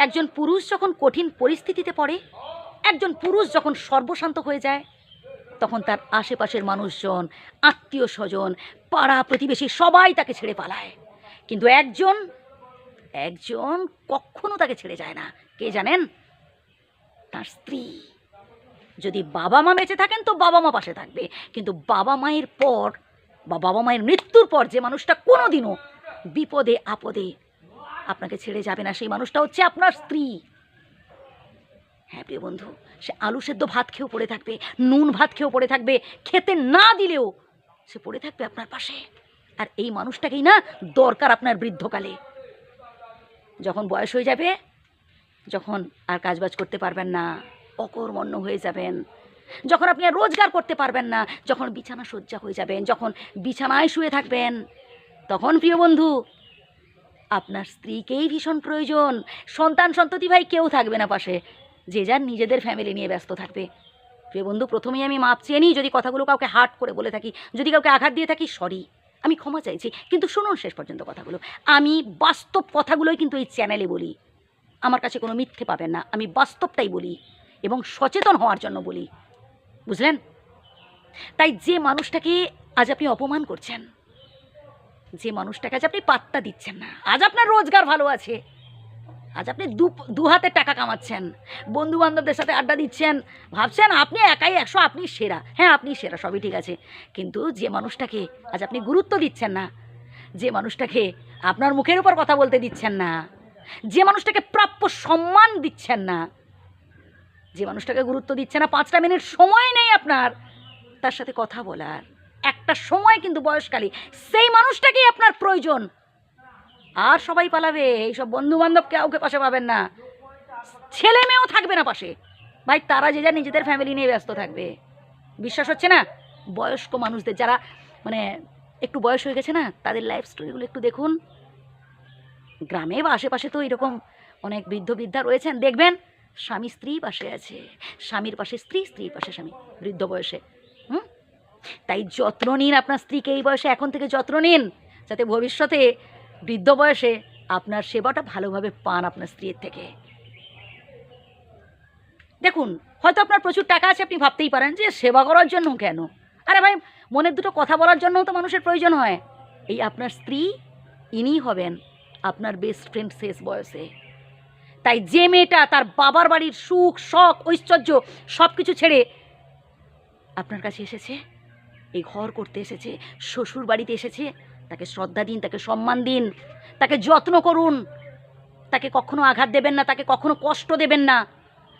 একজন পুরুষ যখন কঠিন পরিস্থিতিতে পড়ে, একজন পুরুষ যখন সর্বশান্ত হয়ে যায়, তখন তার আশেপাশের মানুষজন আত্মীয় স্বজন পাড়া প্রতিবেশী সবাই তাকে ছেড়ে পালায়। কিন্তু একজন একজন কখনো তাকে ছেড়ে যায় না। কে জানেন? তার স্ত্রী। যদি বাবা মা বেঁচে থাকেন তো বাবা মা পাশে থাকবে। কিন্তু বাবা মায়ের পর বা বাবা মায়ের মৃত্যুর পর যে মানুষটা কোনোদিনও বিপদে আপদে আপনাকে ছেড়ে যাবে না। সেই মানুষটা হচ্ছে আপনার স্ত্রী। হ্যাঁ প্রিয় বন্ধু, সে আলু সেদ্ধ ভাত খেয়েও পড়ে থাকবে, নুন ভাত খেয়েও পড়ে থাকবে, খেতে না দিলেও সে পড়ে থাকবে আপনার পাশে। আর এই মানুষটাকেই না দরকার আপনার বৃদ্ধকালে। যখন বয়স হয়ে যাবে, যখন আর কাজবাজ করতে পারবেন না, অকর্মণ্য হয়ে যাবেন, যখন আপনি আর রোজগার করতে পারবেন না, যখন বিছানা শয্যা হয়ে যাবেন, যখন বিছানায় শুয়ে থাকবেন, তখন প্রিয় বন্ধু আপনার স্ত্রীকেই ভীষণ প্রয়োজন। সন্তান, সন্ততি ভাই কেউ থাকবে না পাশে। যে যার নিজেদের ফ্যামিলি নিয়ে ব্যস্ত থাকবে। প্রিয় বন্ধু, প্রথমেই আমি মাপ চেয়ে নিই, যদি কথাগুলো কাউকে হার্ট করে বলে থাকি, যদি কাউকে আঘাত দিয়ে থাকি সরি আমি ক্ষমা চাইছি, কিন্তু শুনুন শেষ পর্যন্ত কথাগুলো। আমি বাস্তব কথাগুলোই কিন্তু এই চ্যানেলে বলি। আমার কাছে কোনো মিথ্যে পাবেন না। আমি বাস্তবটাই বলি এবং সচেতন হওয়ার জন্য বলি। বুঝলেন? তাই যে মানুষটাকে আজ আপনি অপমান করছেন যে মানুষটাকে আজ আপনি পাত্তা দিচ্ছেন না, আজ আপনার রোজগার ভালো আছে। আজ আপনি দু হাতে টাকা কামাচ্ছেন বন্ধু বান্ধবদের সাথে আড্ডা দিচ্ছেন, ভাবছেন আপনি একাই একশো, আপনি সেরা। হ্যাঁ আপনি সেরা, সবই ঠিক আছে। কিন্তু যে মানুষটাকে আজ আপনি গুরুত্ব দিচ্ছেন না, যে মানুষটাকে আপনার মুখের উপর কথা বলতে দিচ্ছেন না, যে মানুষটাকে প্রাপ্য সম্মান দিচ্ছেন না, যে মানুষটাকে গুরুত্ব দিচ্ছে না, পাঁচটা মিনিট সময় নেই আপনার, তার সাথে কথা বলার। একটা সময় কিন্তু বয়সকালে। সেই মানুষটাকেই আপনার প্রয়োজন। আর সবাই পালাবে, এইসব বন্ধু বান্ধব কাউকে পাশে পাবেন না। ছেলে মেয়েও থাকবে না পাশে। ভাই, তারা যে যা নিজেদের ফ্যামিলি নিয়ে ব্যস্ত থাকবে। বিশ্বাস হচ্ছে না? বয়স্ক মানুষদের যারা মানে একটু বয়স হয়ে গেছে না, তাদের লাইফ স্টোরিগুলো একটু দেখুন। গ্রামে বা আশেপাশে তো এরকম অনেক বৃদ্ধ বৃদ্ধা রয়েছেন। দেখবেন, স্বামী স্ত্রী পাশে আছে। স্বামীর পাশে স্ত্রী, স্ত্রীর পাশে স্বামী। বৃদ্ধ বয়সে। তাই যত্ন নিন আপনার স্ত্রীকে এই বয়সে, এখন থেকে যত্ন নিন, যাতে ভবিষ্যতে বৃদ্ধ বয়সে আপনার সেবাটা ভালোভাবে পান আপনার স্ত্রীর থেকে। দেখুন, হয়তো আপনার প্রচুর টাকা আছে, আপনি ভাবতেই পারেন যে সেবা করার জন্য কেন? আরে ভাই, মনের দুটো কথা বলার জন্যও তো মানুষের প্রয়োজন হয়। এই আপনার স্ত্রী, ইনিই হবেন আপনার বেস্ট ফ্রেন্ড শেষ বয়সে। তাই যে মেয়েটা তার বাবার বাড়ির সুখ, শখ, ঐশ্বর্য সব কিছু ছেড়ে আপনার কাছে এসেছে? এই ঘর করতে এসেছে শ্বশুর বাড়িতে এসেছে। তাকে শ্রদ্ধা দিন, তাকে সম্মান দিন, তাকে যত্ন করুন। তাকে কখনো আঘাত দেবেন না, তাকে কখনো কষ্ট দেবেন না।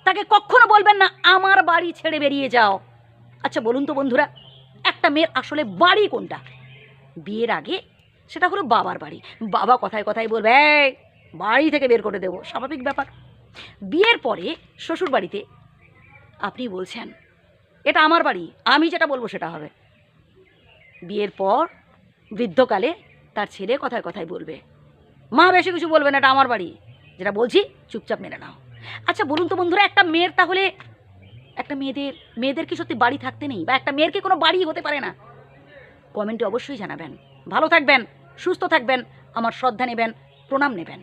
তাকে কখনো বলবেন না, আমার বাড়ি ছেড়ে বেরিয়ে যাও। আচ্ছা বলুন তো বন্ধুরা, একটা মেয়ের আসলে বাড়ি কোনটা? বিয়ের আগে সেটা হলো বাবার বাড়ি। বাবা কথায় কথায় বলবে বাড়ি থেকে বের করে দেবো, স্বাভাবিক ব্যাপার। বিয়ের পরে শ্বশুর বাড়িতে আপনি বলছেন, এটা আমার বাড়ি, আমি যেটা বলব সেটা হবে। বিয়ের পর বৃদ্ধকালে তার ছেলে কথায় কথায় বলবে, মা, বেশি কিছু বলবে না, এটা আমার বাড়ি। যেটা বলছি চুপচাপ মেনে নাও। আচ্ছা বলুন তো বন্ধুরা, একটা মেয়ের তাহলে, একটা মেয়েদের মেয়েদের কি সত্যি বাড়ি থাকতে নেই? বা একটা মেয়ের কি কোনো বাড়ি হতে পারে না? কমেন্টে অবশ্যই জানাবেন। ভালো থাকবেন, সুস্থ থাকবেন, আমার শ্রদ্ধা নেবেন, প্রণাম নেবেন।